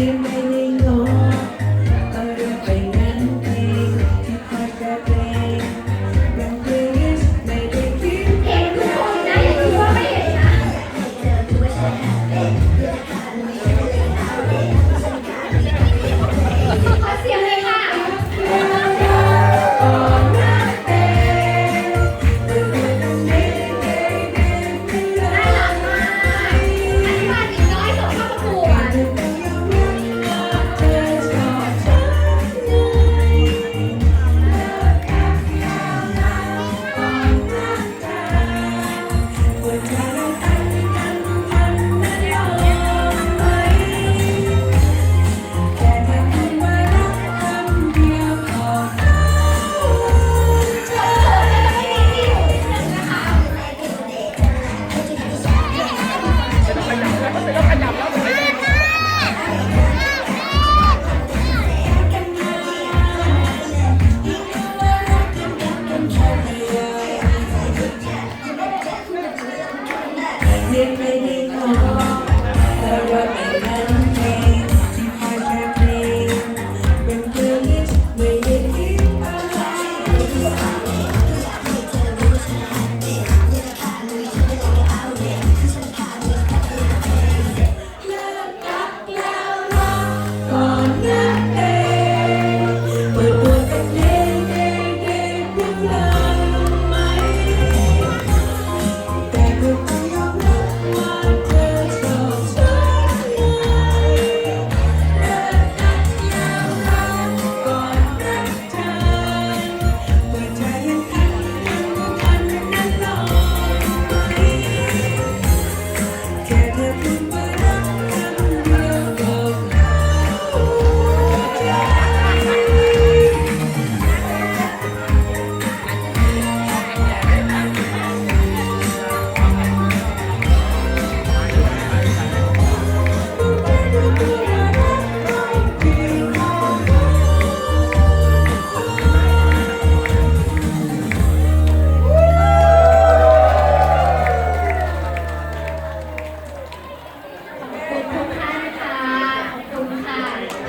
ยังไม่ได้งออเรื่องไปงั้นเองแค่คอกระเบงบางทีไม่ได้คิด เสียงไม่ได้ขอแต่ว่าเป็นแค่